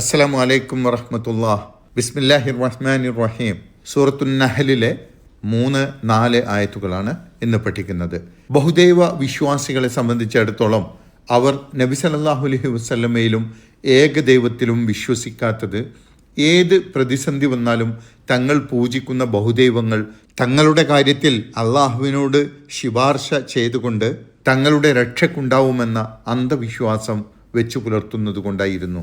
അസ്സലാമു അലൈക്കും വറഹമത്തുള്ള. ബിസ്മില്ലാഹിർ റഹ്മാൻ റഹീം സൂറത്തു നഹലിലെ മൂന്ന് നാല് ആയത്തുകളാണ് ഇന്ന് പഠിക്കുന്നത്. ബഹുദൈവ വിശ്വാസികളെ സംബന്ധിച്ചിടത്തോളം അവർ നബി സല്ലല്ലാഹു അലൈഹി വസല്ലമയിലും ഏകദൈവത്തിലും വിശ്വസിക്കാത്തത് ഏത് പ്രതിസന്ധി വന്നാലും തങ്ങൾ പൂജിക്കുന്ന ബഹുദൈവങ്ങൾ തങ്ങളുടെ കാര്യത്തിൽ അള്ളാഹുവിനോട് ശിപാർശ ചെയ്തുകൊണ്ട് തങ്ങളുടെ രക്ഷക്കുണ്ടാവുമെന്ന അന്ധവിശ്വാസം വെച്ചു പുലർത്തുന്നത് കൊണ്ടായിരുന്നു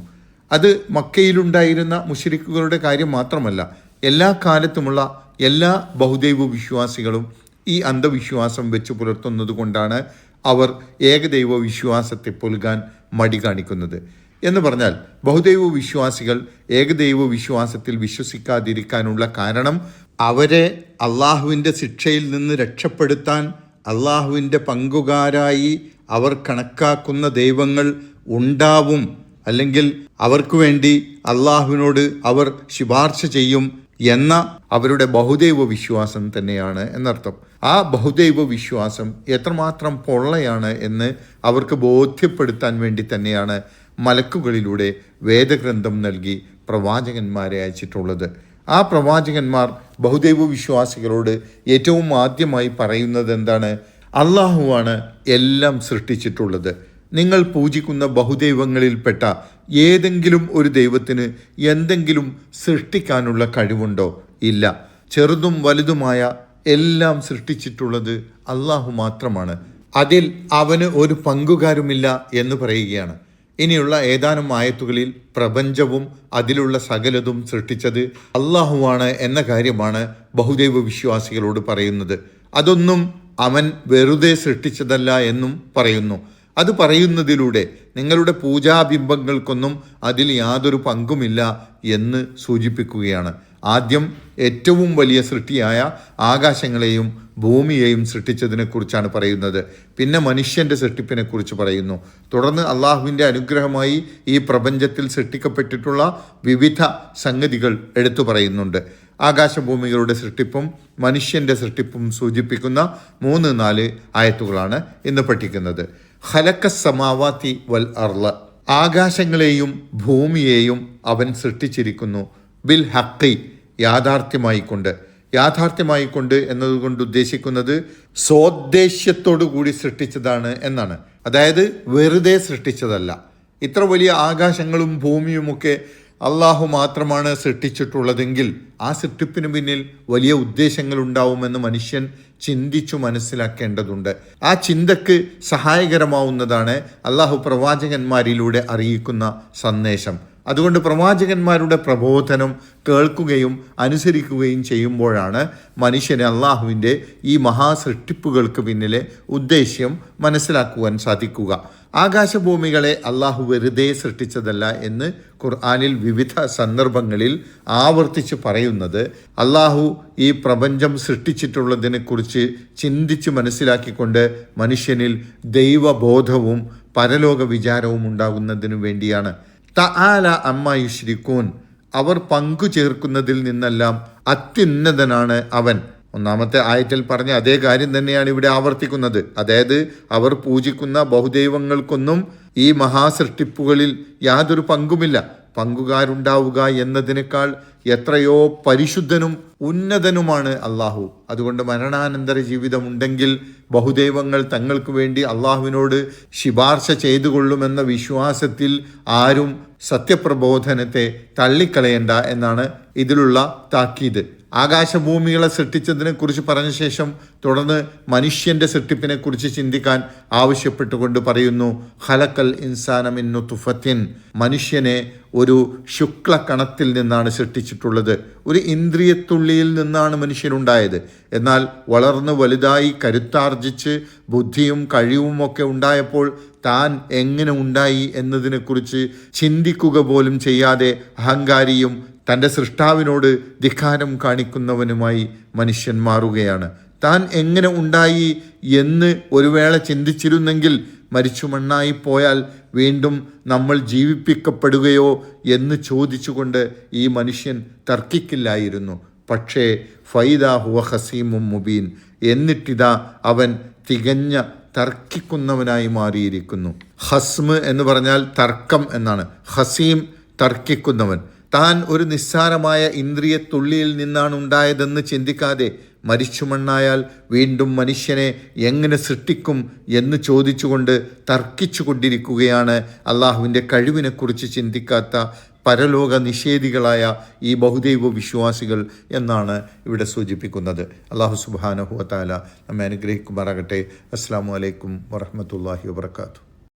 അത് മക്കയിലുണ്ടായിരുന്ന മുഷരിക്കുകളുടെ കാര്യം മാത്രമല്ല എല്ലാ കാലത്തുമുള്ള എല്ലാ ബഹുദൈവ വിശ്വാസികളും ഈ അന്ധവിശ്വാസം വെച്ച് പുലർത്തുന്നത് കൊണ്ടാണ് അവർ ഏകദൈവ വിശ്വാസത്തെ പുൽകാൻ മടി കാണിക്കുന്നത്. എന്ന് പറഞ്ഞാൽ ബഹുദൈവ വിശ്വാസികൾ ഏകദൈവ വിശ്വാസത്തിൽ വിശ്വസിക്കാതിരിക്കാനുള്ള കാരണം അവരെ അള്ളാഹുവിന്റെ ശിക്ഷയിൽ നിന്ന് രക്ഷപ്പെടുത്താൻ അള്ളാഹുവിന്റെ പങ്കുകാരായി അവർ കണക്കാക്കുന്ന ദൈവങ്ങൾ ഉണ്ടാവും അല്ലെങ്കിൽ അവർക്കു വേണ്ടി അള്ളാഹുവിനോട് അവർ ശുപാർശ ചെയ്യും എന്ന അവരുടെ ബഹുദൈവ വിശ്വാസം തന്നെയാണ് എന്നർത്ഥം. ആ ബഹുദൈവ വിശ്വാസം എത്രമാത്രം പൊള്ളയാണ് എന്ന് അവർക്ക് ബോധ്യപ്പെടുത്താൻ വേണ്ടി തന്നെയാണ് മലക്കുകളിലൂടെ വേദഗ്രന്ഥം നൽകി പ്രവാചകന്മാരെ അയച്ചിട്ടുള്ളത്. ആ പ്രവാചകന്മാർ ബഹുദൈവ വിശ്വാസികളോട് ഏറ്റവും ആദ്യമായി പറയുന്നത് എന്താണ്? അള്ളാഹുവാണ് എല്ലാം സൃഷ്ടിച്ചിട്ടുള്ളത്. നിങ്ങൾ പൂജിക്കുന്ന ബഹുദൈവങ്ങളിൽപ്പെട്ട ഏതെങ്കിലും ഒരു ദൈവത്തിന് എന്തെങ്കിലും സൃഷ്ടിക്കാനുള്ള കഴിവുണ്ടോ? ഇല്ല. ചെറുതും വലുതുമായ എല്ലാം സൃഷ്ടിച്ചിട്ടുള്ളത് അള്ളാഹു മാത്രമാണ്. അതിൽ അവന് ഒരു പങ്കുകാരുമില്ല എന്ന് പറയുകയാണ്. ഇനിയുള്ള ഏതാനും ആയത്തുകളിൽ പ്രപഞ്ചവും അതിലുള്ള സകലതും സൃഷ്ടിച്ചത് അള്ളാഹുവാണ് എന്ന കാര്യമാണ് ബഹുദൈവ വിശ്വാസികളോട് പറയുന്നത്. അതൊന്നും അവൻ വെറുതെ സൃഷ്ടിച്ചതല്ല എന്നും പറയുന്നു. അത് പറയുന്നതിലൂടെ നിങ്ങളുടെ പൂജാബിംബങ്ങൾക്കൊന്നും അതിൽ യാതൊരു പങ്കുമില്ല എന്ന് സൂചിപ്പിക്കുകയാണ്. ആദ്യം ഏറ്റവും വലിയ സൃഷ്ടിയായ ആകാശങ്ങളെയും ഭൂമിയെയും സൃഷ്ടിച്ചതിനെക്കുറിച്ചാണ് പറയുന്നത്. പിന്നെ മനുഷ്യന്റെ സൃഷ്ടിപ്പിനെക്കുറിച്ച് പറയുന്നു. തുടർന്ന് അള്ളാഹുവിന്റെ അനുഗ്രഹമായി ഈ പ്രപഞ്ചത്തിൽ സൃഷ്ടിക്കപ്പെട്ടിട്ടുള്ള വിവിധ സംഗതികൾ എടുത്തു പറയുന്നുണ്ട്. ആകാശഭൂമികളുടെ സൃഷ്ടിപ്പും മനുഷ്യന്റെ സൃഷ്ടിപ്പും സൂചിപ്പിക്കുന്ന മൂന്ന് നാല് ആയത്തുകളാണ് ഇന്ന് പഠിക്കുന്നത്. ഹലക്ക സമാവാത്തി വൽ അർള. ആകാശങ്ങളെയും ഭൂമിയെയും അവൻ സൃഷ്ടിച്ചിരിക്കുന്നു. ബിൽ ഹക്കി യാഥാർത്ഥ്യമായിക്കൊണ്ട്. യാഥാർത്ഥ്യമായിക്കൊണ്ട് എന്നതുകൊണ്ട് ഉദ്ദേശിക്കുന്നത് സ്വോദ്ദേശ്യത്തോടു കൂടി സൃഷ്ടിച്ചതാണ് എന്നാണ്. അതായത് വെറുതെ സൃഷ്ടിച്ചതല്ല. ഇത്ര വലിയ ആകാശങ്ങളും ഭൂമിയുമൊക്കെ അള്ളാഹു മാത്രമാണ് സൃഷ്ടിച്ചിട്ടുള്ളതെങ്കിൽ ആ സൃഷ്ടിപ്പിന് പിന്നിൽ വലിയ ഉദ്ദേശങ്ങൾ ഉണ്ടാവുമെന്ന് മനുഷ്യൻ ചിന്തിച്ചു മനസ്സിലാക്കേണ്ടതുണ്ട്. ആ ചിന്തക്ക് സഹായകരമാവുന്നതാണ് അള്ളാഹു പ്രവാചകന്മാരിലൂടെ അറിയിക്കുന്ന സന്ദേശം. അതുകൊണ്ട് പ്രവാചകന്മാരുടെ പ്രബോധനം കേൾക്കുകയും അനുസരിക്കുകയും ചെയ്യുമ്പോഴാണ് മനുഷ്യന് അള്ളാഹുവിന്റെ ഈ മഹാസൃഷ്ടിപ്പുകൾക്ക് പിന്നിലെ ഉദ്ദേശ്യം മനസ്സിലാക്കുവാൻ സാധിക്കുക. ആകാശഭൂമികളെ അള്ളാഹു വെറുതെ സൃഷ്ടിച്ചതല്ല എന്ന് ഖുർആാനിൽ വിവിധ സന്ദർഭങ്ങളിൽ ആവർത്തിച്ച് പറയുന്നത് അള്ളാഹു ഈ പ്രപഞ്ചം സൃഷ്ടിച്ചിട്ടുള്ളതിനെക്കുറിച്ച് ചിന്തിച്ച് മനസ്സിലാക്കിക്കൊണ്ട് മനുഷ്യനിൽ ദൈവബോധവും പരലോക വിചാരവും ഉണ്ടാകുന്നതിനു വേണ്ടിയാണ്. തആല അമ്മ യുശ്രിക്കൂൻ അവർ പങ്കു ചേർക്കുന്നതിൽ നിന്നെല്ലാം അത്യുന്നതനാണ് അവൻ. ഒന്നാമത്തെ ആയത്തിൽ പറഞ്ഞ അതേ കാര്യം തന്നെയാണ് ഇവിടെ ആവർത്തിക്കുന്നത്. അതായത് അവർ പൂജിക്കുന്ന ബഹുദൈവങ്ങൾക്കൊന്നും ഈ മഹാസൃഷ്ടിപ്പുകളിൽ യാതൊരു പങ്കുമില്ല. പങ്കുകാരുണ്ടാവുക എന്നതിനേക്കാൾ എത്രയോ പരിശുദ്ധനും ഉന്നതനുമാണ് അള്ളാഹു. അതുകൊണ്ട് മരണാനന്തര ജീവിതമുണ്ടെങ്കിൽ ബഹുദൈവങ്ങൾ തങ്ങൾക്ക് വേണ്ടി അള്ളാഹുവിനോട് ശിപാർശ ചെയ്തുകൊള്ളുമെന്ന വിശ്വാസത്തിൽ ആരും സത്യപ്രബോധനത്തെ തള്ളിക്കളയണ്ട എന്നാണ് ഇതിലുള്ള താക്കീത്. ആകാശഭൂമികളെ സൃഷ്ടിച്ചതിനെ കുറിച്ച് പറഞ്ഞ ശേഷം തുടർന്ന് മനുഷ്യന്റെ സൃഷ്ടിപ്പിനെ കുറിച്ച് ചിന്തിക്കാൻ ആവശ്യപ്പെട്ടുകൊണ്ട് പറയുന്നു ഹലക്കൽ ഇൻസാനമിന്നു തുഫത്തിൻ മനുഷ്യനെ ഒരു ശുക്ലകണത്തിൽ നിന്നാണ് സൃഷ്ടിച്ചിട്ടുള്ളത്. ഒരു ഇന്ദ്രിയത്തുള്ളിയിൽ നിന്നാണ് മനുഷ്യനുണ്ടായത്. എന്നാൽ വളർന്ന് വലുതായി കരുത്താർജിച്ച് ബുദ്ധിയും കഴിവും ഒക്കെ ഉണ്ടായപ്പോൾ താൻ എങ്ങനെ ഉണ്ടായി എന്നതിനെക്കുറിച്ച് ചിന്തിക്കുക പോലും ചെയ്യാതെ അഹങ്കാരിയും തന്റെ സൃഷ്ടാവിനോട് ധിക്കാരം കാണിക്കുന്നവനുമായി മനുഷ്യൻ മാറുകയാണ് താൻ എങ്ങനെ ഉണ്ടായി എന്ന് ഒരു വേള ചിന്തിച്ചിരുന്നെങ്കിൽ മരിച്ചു മണ്ണായി പോയാൽ വീണ്ടും നമ്മൾ ജീവിപ്പിക്കപ്പെടുകയോ എന്ന് ചോദിച്ചുകൊണ്ട് ഈ മനുഷ്യൻ തർക്കിക്കില്ലായിരുന്നു. പക്ഷേ ഫൈദ ഹുവ ഹസീമും മുബീൻ എന്നിട്ടിതാ അവൻ തികഞ്ഞ തർക്കിക്കുന്നവനായി മാറിയിരിക്കുന്നു. ഹസ്മ് എന്ന് പറഞ്ഞാൽ തർക്കം എന്നാണ്. ഹസീം തർക്കിക്കുന്നവൻ. താൻ ഒരു നിസ്സാരമായ ഇന്ദ്രിയ തുള്ളിയിൽ നിന്നാണ് ഉണ്ടായതെന്ന് ചിന്തിക്കാതെ മരിച്ചു മണ്ണായാൽ വീണ്ടും മനുഷ്യനെ എങ്ങനെ സൃഷ്ടിക്കും എന്ന് ചോദിച്ചുകൊണ്ട് തർക്കിച്ചു കൊണ്ടിരിക്കുകയാണ് അള്ളാഹുവിന്റെ കഴിവിനെക്കുറിച്ച് ചിന്തിക്കാത്ത പരലോക നിഷേധികളായ ഈ ബഹുദൈവ വിശ്വാസികൾ എന്നാണ് ഇവിടെ സൂചിപ്പിക്കുന്നത്. അള്ളാഹു സുബാനഹുവത്താല നമ്മെ അനുഗ്രഹിക്കുമാറാകട്ടെ. അസ്സാം വലൈക്കും വറഹമത്തല്ലാഹി വാത്തു